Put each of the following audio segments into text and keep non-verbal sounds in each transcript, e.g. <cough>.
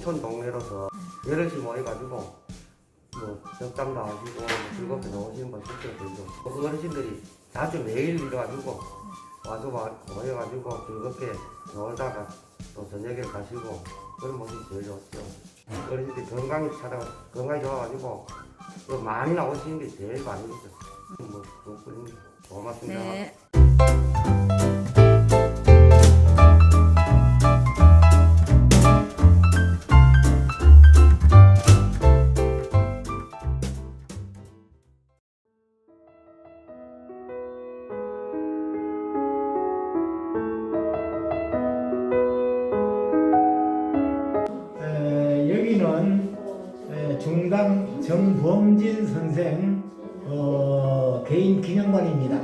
농촌 동네로서 여럿이 모여가지고 뭐 적장도 하시고 뭐 즐겁게 노시는 분 실제로 그 어르신들이 자주 매일 이래가지고 와서 와- 모여가지고 즐겁게 놀다가 또 저녁에 가시고 그런 모습이 제일 좋죠. 어르신들이 건강히 찾아 건강이 좋아가지고 또 많이 나오시는 게 제일 많이 있었어요. 뭐 그뿐입니다. 고맙습니다. 네. 여기는 에, 중당 정범진 선생 어, 개인 기념관입니다.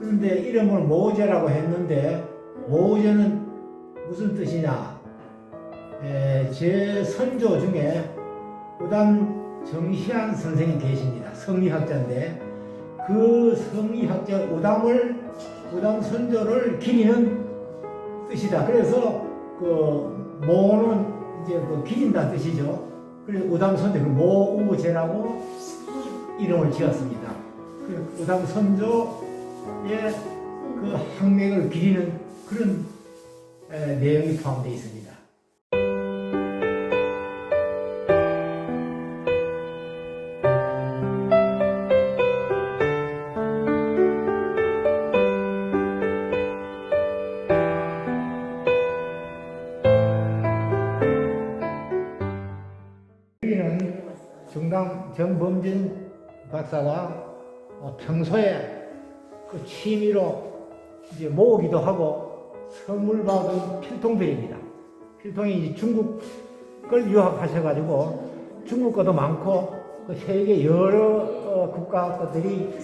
그런데 이름을 모제라고 했는데 모제는 무슨 뜻이냐? 에, 제 선조 중에 우담 정희한 선생이 계십니다. 성리학자인데 그 성리학자 우담을 우담 선조를 기리는 뜻이다. 그래서 그 모는 이제 그 기린다 뜻이죠. 그래서 우담선조 그 모우제라고 이름을 지었습니다. 그 우담선조의 그 항맥을 기리는 그런 에, 내용이 포함되어 있습니다. 중당 정범진 박사가 어, 평소에 그 취미로 이제 모으기도 하고 선물 받은 필통들입니다. 필통이 이제 중국을 유학하셔가지고 중국 것도 많고 그 세계 여러 어, 국가 것들이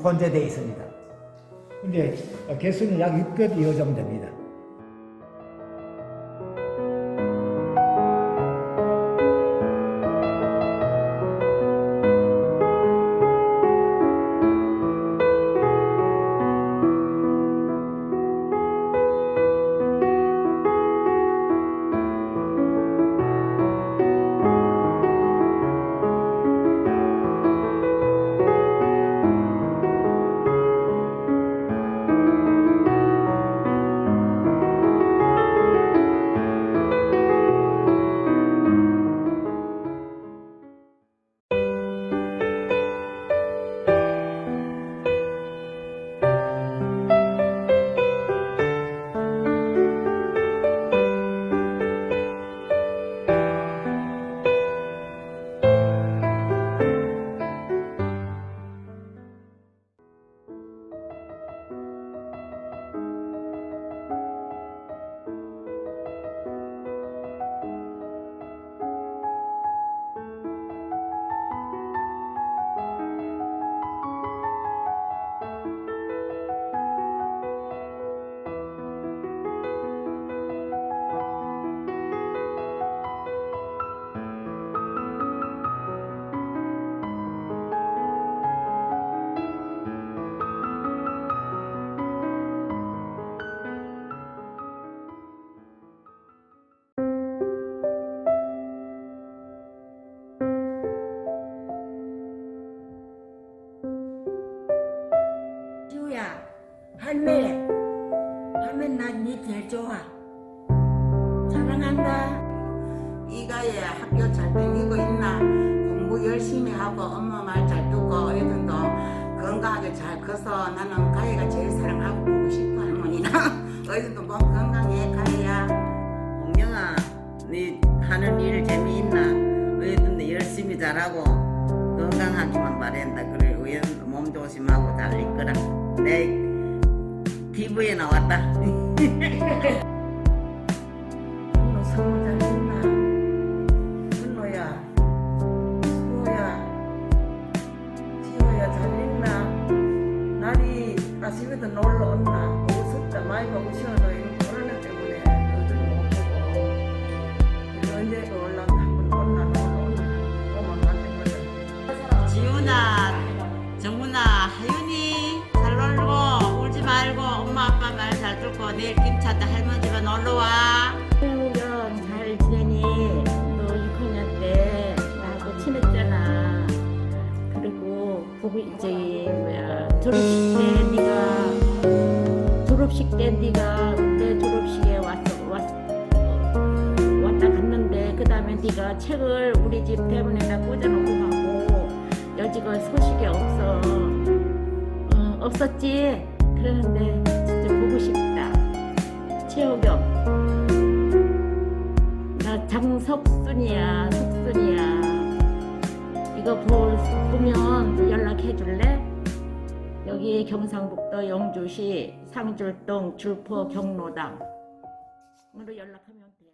혼재되어 있습니다. 근데 개수는 약 6개 정도 됩니다. 할매, 할매 난니 제일 좋아. 사랑한다. 이가에 학교 잘 다니고 있나 공부 열심히 하고 엄마 말 잘 듣고 애들도 건강하게 잘 커서 나는 가희가 제일 사랑하고 보고 싶어 할머니랑 애들도 몸 건강해 가희야 옥영아, 네 하는 일 재미있나? 의도 열심히 잘하고 건강하기만 바란다. 그래, 의연 몸 조심하고 잘 있거라. 내 피부에 <laughs> 놀러 와. 태우경 잘 지내니? 너 6학년 때 나하고 친했잖아. 그리고 보고 이제 뭐야 졸업식 때 네가 졸업식 때 네가 내 졸업식에 왔어 왔 왔다 갔는데 그 다음에 네가 책을 우리 집 대문에다 꽂아놓고 가고 여지껏 소식이 없어. 어, 없었지. 그러는데 진짜 보고 싶다. 최호경 나 장석순이야 석순이야 이거 볼, 보면 연락해 줄래? 여기 경상북도 영주시 상줄동 줄포 경로당 으로 연락하면 돼.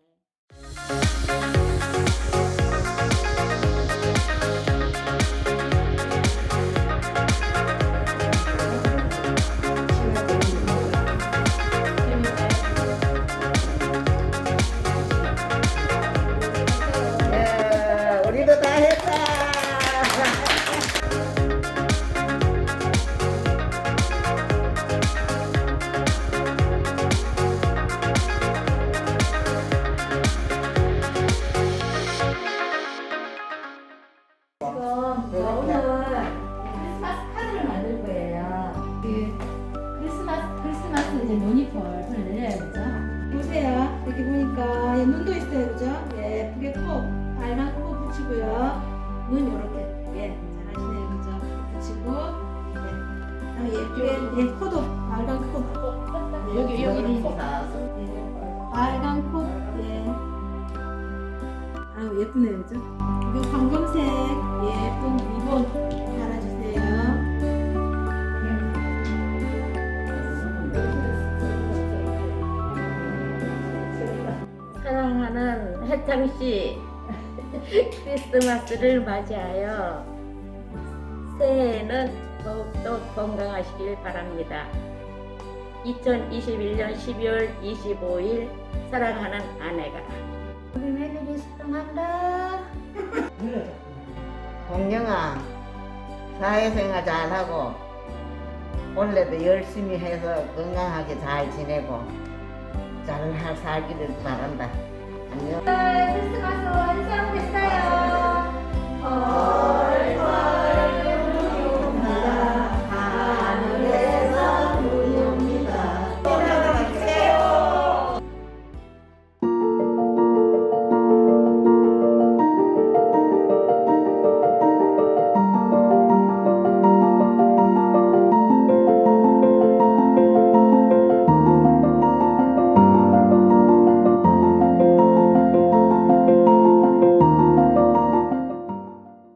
모니폴 손을 내려야 되죠. 보세요. 이렇게 보니까 얘 눈도 있어요, 그죠? 예, 예쁘게 코 빨간 코 붙이고요. 눈 이렇게 예 잘하시네요, 그죠? 붙이고 예, 그다음에 예쁘게 예 코도 빨간 코 예, 여기 여기 예, 빨간 코 예. 아유 예쁘네요, 그죠? 이거 황금색 예쁜 리본 사랑하는 해창 씨 <laughs> 크리스마스를 맞이하여 새해에는 더욱더 건강하시길 바랍니다. 2021년 12월 25일 사랑하는 아내가 우리 며느리 수능한다. 공영아 사회생활 잘하고 올해도 열심히 해서 건강하게 잘 지내고 잘 살기를 바란다. 안녕.